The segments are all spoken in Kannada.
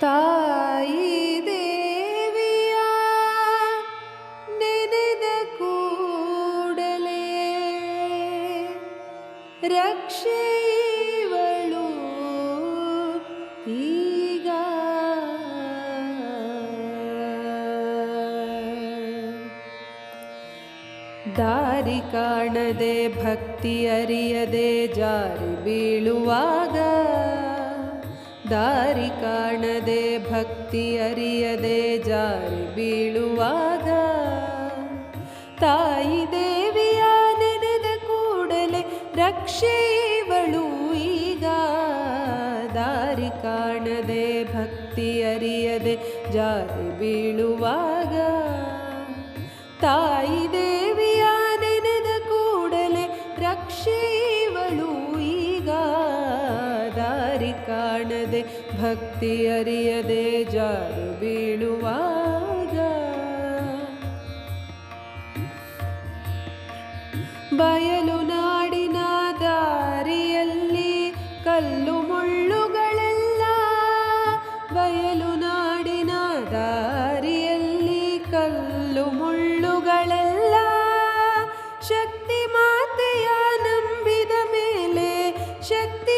ತಾಯಿ ದೇವಿಯ ನೆನೆದ ಕೂಡಲೇ ರಕ್ಷೆಯವಳು ಈಗ. ದಾರಿ ಕಾಣದೆ ಭಕ್ತಿ ಅರಿಯದೆ ಜಾರಿ ಬೀಳುವಾಗ ದಾರಿ ಕಾಣದೆ, ಭಕ್ತಿ ಅರಿಯದೆ, ಜಾರಿ ಬೀಳುವಾಗ ತಾಯಿ ದೇವಿಯ ನೆನೆದ ಕೂಡಲೇ ರಕ್ಷೆಯವಳು ಈಗ. ದಾರಿ ಕಾಣದೆ, ಭಕ್ತಿ ಅರಿಯದೆ, ಜಾರಿ ಬೀಳುವಾಗ ತಾಯಿ ಭಕ್ತಿ ಅರಿಯದೆ ಜಾರು ಬೀಳುವಾಗ ಬಯಲು ನಾಡಿನ ದಾರಿಯಲ್ಲಿ ಕಲ್ಲು ಮುಳ್ಳುಗಳೆಲ್ಲ ಬಯಲು ನಾಡಿನ ದಾರಿಯಲ್ಲಿ ಕಲ್ಲು ಮುಳ್ಳುಗಳೆಲ್ಲ ಶಕ್ತಿ ಮಾತೆಯ ನಂಬಿದ ಮೇಲೆ ಶಕ್ತಿ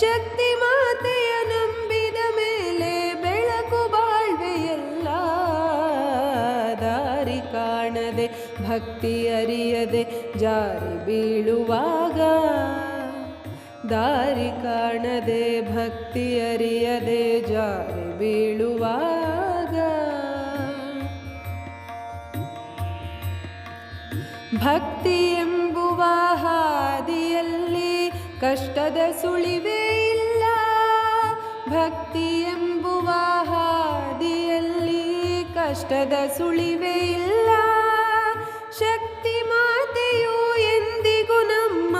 ಶಕ್ತಿ ಮಾತೆಯ ನಂಬಿದ ಮೇಲೆ ಬೆಳಕು ಬಾಳ್ವೆಯಲ್ಲ. ದಾರಿ ಕಾಣದೆ, ಭಕ್ತಿ ಅರಿಯದೆ, ಜಾರಿ ಬೀಳುವಾಗ. ದಾರಿ ಕಾಣದೆ, ಭಕ್ತಿ ಅರಿಯದೆ, ಜಾರಿ ಬೀಳುವಾಗ. ಭಕ್ತಿ ಎಂಬುವ ಹಾದಿಯಲ್ಲಿ ಕಷ್ಟದ ಸುಳಿವೇ ಭಕ್ತಿ ಎಂಬುವ ಹಾದಿಯಲ್ಲಿ ಕಷ್ಟದ ಸುಳಿವೇ ಇಲ್ಲ. ಶಕ್ತಿ ಮಾತೆಯು ಎಂದಿಗೂ ನಮ್ಮ,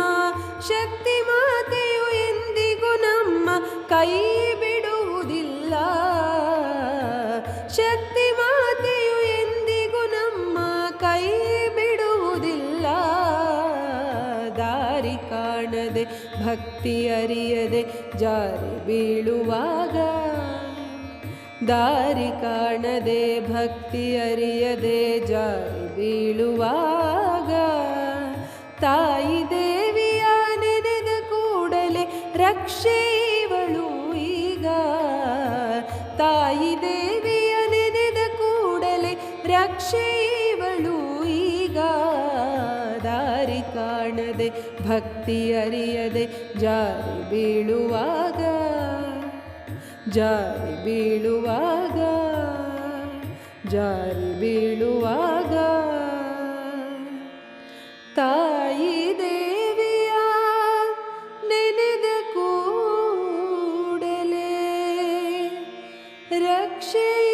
ಶಕ್ತಿ ಮಾತೆಯು ಎಂದಿಗೂ ನಮ್ಮ ಕೈ ಕಾಣದೆ, ಭಕ್ತಿ ಅರಿಯದೆ, ಜಾರಿ ಬೀಳುವಾಗ ದಾರಿ ಕಾಣದೆ, ಭಕ್ತಿ ಅರಿಯದೆ, ಜಾರಿ ಬೀಳುವಾಗ ತಾಯಿ ದೇವಿಯ ನೆನೆದ ಕೂಡಲೇ ರಕ್ಷೆಯವಳು ಈಗ. ತಾಯಿ ದೇವಿಯ ನೆನೆದ ಕೂಡಲೇ ರಕ್ಷೆಯವಳು ದಾರಿ ಕಾಣದೆ, ಭಕ್ತಿ ಅರಿಯದೆ, ಜಾರಿ ಬೀಳುವಾಗ ಜಾರಿ ಬೀಳುವಾಗ ಜಾರಿ ಬೀಳುವಾಗ. ತಾಯಿ ದೇವಿಯ ನೆನೆದ ಕೂಡಲೇ ರಕ್ಷೆ